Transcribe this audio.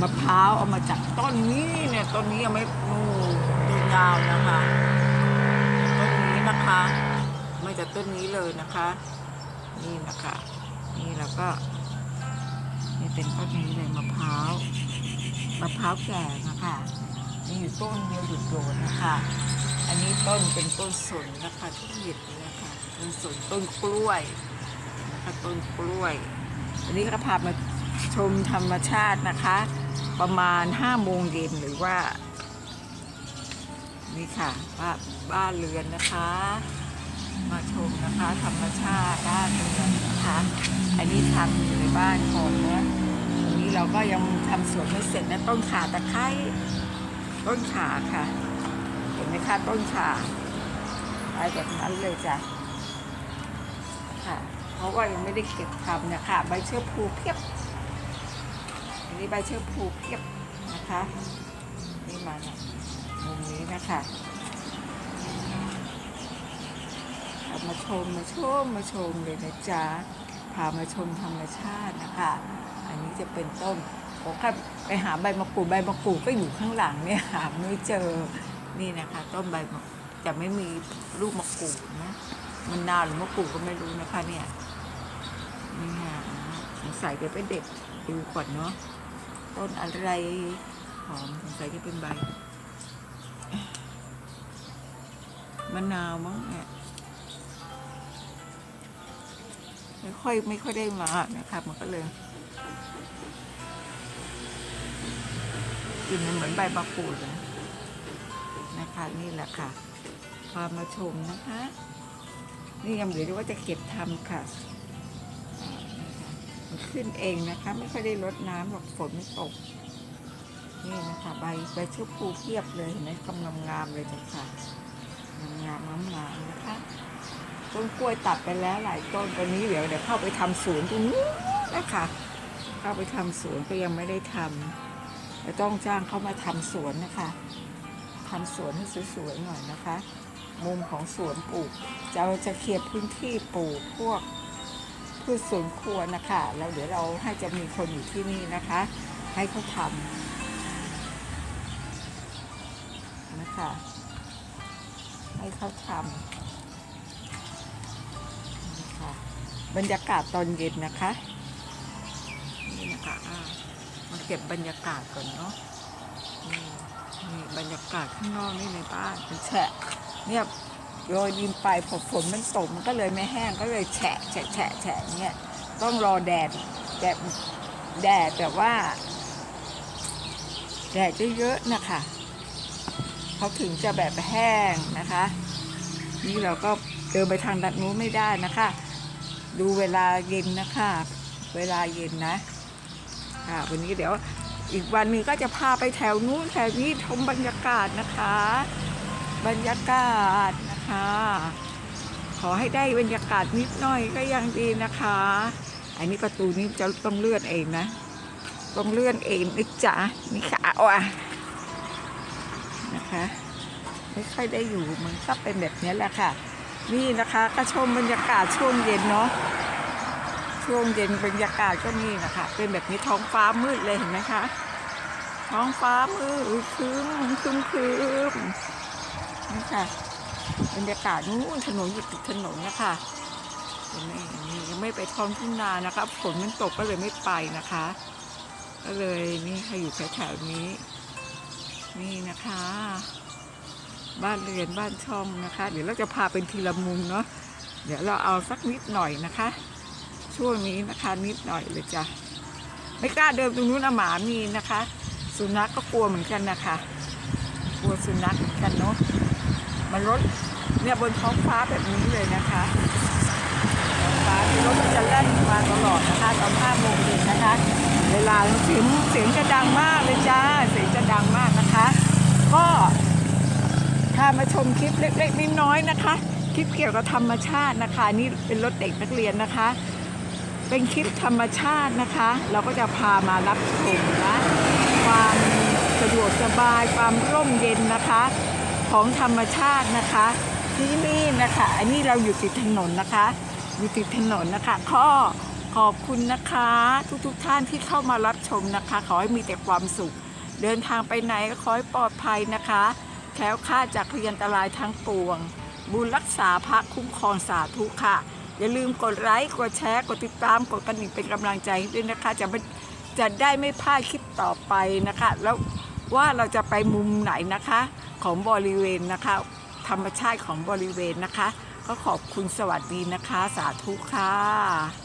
มะพร้าวเอามาจากต้นนี้เนี่ยต้นนี้ยังไม่นูดูยาวนะคะต้นนี้นะคะมาจากต้นนี้เลยนะคะ นี่นะคะ นี่แล้วก็นี่เป็นต้นนี้เลยมะพร้าวมะพร้าวแก่นะคะมีอยู่ต้นเดียวหยุดโดดนะคะ อันนี้ต้นเป็นต้นสนนะคะที่ห็นเลยนะคะต้นสนต้นกล้วยนะคะต้นกล้วย อันนี้ก็พามา ชมธรรมชาตินะคะ ประมาณ5โมงเย็นหรือว่า นี่ค่ะบ้านบ้านเรือนนะคะ มาชมนะคะ ธรรมชาติบ้านเรือนนะคะ อันนี้ทำอยู่ในบ้านของเนะอันนี้เราก็ยังทำสวนไม่เสร็จนะต้นขาตะไคร้ต้นขาค่ะ เห็นไหมคะต้นขาไปแบบนั้นเลยจ้ะค่ะ เพราะว่ายังไม่ได้เก็บทำเนี่ยค่ะใบเชื้อพลูเพียบีใบเชื้อพลูเพียบนะคะนี่มาเนี่ยมุมนี้นะคะมาชมมาชมมาชมเลยนะจ๊ะพามาชมธรรมชาตินะคะ อันนี้จะเป็นต้นผมก็ไปหาใบมะกรูดใบมะกรูดก็อยู่ข้างหลังเนี่ยหาไม่เจอนี่นะคะ ต้นใบจะไม่มีลูกมะกรูดนะมันนานหรือมะกรูดก็ไม่รู้นะคะเนี่ยนี่ค่ะสงสัยจะเป็นเด็กดูก่อนเนาะ ต้นอะไร หอมสงสัยจะเป็นใบมะนาวมั้งเนี่ยไม่ค่อยไม่ค่อยได้มานะคะมันก็เลยกลินมันเหมือนใบมะกรูดเลยนะคะนี่แหละค่ะพามาชมนะคะ นี่ยังเหลือว่าจะเก็บทำค่ะ ขึ้นเองนะคะ ไม่ค่อยได้รดน้ำหรอกฝนไม่ตก นี่นะคะ ใบใบชื้อผูเพียบเลยเห็นไหมกำลังงามเลยจ้ะค่ะงามงามงามนะคะต้นกล้วยตัดไปแล้วหลายต้นตอนนี้เดี๋ยวเดี๋ยวเข้าไปทำสวนตรงนี้นะคะเข้าไปทำสวนก็ยังไม่ได้ทำจะต้องจ้างเขามาทำสวนนะคะทำสวนให้สวยๆหน่อยนะคะ มุมของสวนปลูกจะจะเคลียร์พื้นที่ปลูกพวก พืชสวนครัวนะคะแล้วเดี๋ยวเราให้จะมีคนอยู่ที่นี่นะคะ ให้เขาทำนะคะ ให้เขาทำนะคะบรรยากาศตอนเย็นนะคะนี่นะคะอ่ามาเก็บบรรยากาศก่อนเนาะนี่นี่บรรยากาศข้างนอกนี่ในบ้านเป็นแฉะเนี่ย โยดินไปพอฝนมันตกมันก็เลยไม่แห้งก็เลยแฉะแฉะแฉะแฉะเนี่ยต้องรอแดดแดดแดดแบบว่า แดดเยอะๆนะคะเขาถึงจะแบบแห้งนะคะ นี่เราก็เดินไปทางด้านนู้นไม่ได้นะคะ ดูเวลาเย็นนะคะ เวลาเย็นนะค่ะวันนี้เดี๋ยวอีกวันหนึงก็จะพาไปแถวนู้นแถวนี้ชมบรรยากาศนะคะ บรรยากาศนะคะ ขอให้ได้บรรยากาศนิดหน่อยก็ยังดีนะคะ อันนี้ประตูนี้จะต้องเลื่อนเองนะต้องเลื่อนเองนะจ๊ะนี่ขาอะนะคะไม่ค่อยได้อยู่มันก็เป็นแบบนี้แหละค่ะ นี่นะคะก็ชมบรรยากาศช่วงเย็นเนาะช่วงเย็นบรรยากาศก็นี่นะคะ เป็นแบบนี้ท้องฟ้ามืดเลยเห็นไหมคะ ท้องฟ้ามืดคึ้มคึ้มคึ้ม นี่ค่ะบรรยากาศนู้นถนนอยู่ติดถนนนะคะเห็นไหมนี่ยังไม่ไปท้องทุ่งนานะคะฝนมันตกก็เลยไม่ไปนะคะ ก็เลยนี่ค่ะอยู่แถวๆนี้ นี่นะคะ บ้านเรือนบ้านช่องนะคะ เดี๋ยวเราจะพาเป็นทีละมุมเนาะเดี๋ยวเราเอาสักนิดหน่อยนะคะ ช่วงนี้นะคะนิดหน่อยเลยจ้ะไม่กล้าเดินตรงนู้นอะหมามีนะคะ สุนัขก็กลัวเหมือนกันนะคะ กลัวสุนัขเหมือนกันเนาะ มันรถเนี่ยบนท้องฟ้าแบบนี้เลยนะคะท้องฟ้าที่รถมันจะแล่นมาตลอดนะคะตอนห้าโมงเย็นนะคะ เวลาเสียงเสียงจะดังมากเลยจ้าเสียงจะดังมากนะคะ ก็พามาชมคลิปเล็กๆน้อยๆนะคะ คลิปเกี่ยวกับธรรมชาตินะคะ นี่เป็นรถเด็กนักเรียนนะคะ เป็นคลิปธรรมชาตินะคะ เราก็จะพามารับชมนะความสะดวกสบายความร่มเย็นนะคะ ของธรรมชาตินะคะ ที่นี่นะคะ อันนี้เราอยู่ติดถนนนะคะ อยู่ติดถนนนะคะข้อขอบคุณนะคะทุกๆทท่านที่เข้ามารับชมนะคะ ขอให้มีแต่ความสุข เดินทางไปไหนก็ขอให้ปลอดภัยนะคะแคล้วคลาดจากพยันตรายทั้งปวง บุญรักษาพระคุ้มครองสาธุค่ะ อย่าลืมกดไลค์กดแชร์กดติดตามกดกระดิ่งเป็นกำลังใจด้วยนะคะ จะไม่จะได้ไม่พลาดคลิปต่อไปนะคะ แล้ว ว่าเราจะไปมุมไหนนะคะของบริเวณนะคะ ธรรมชาติของบริเวณนะคะ ก็ขอบคุณสวัสดีนะคะ สาธุค่ะ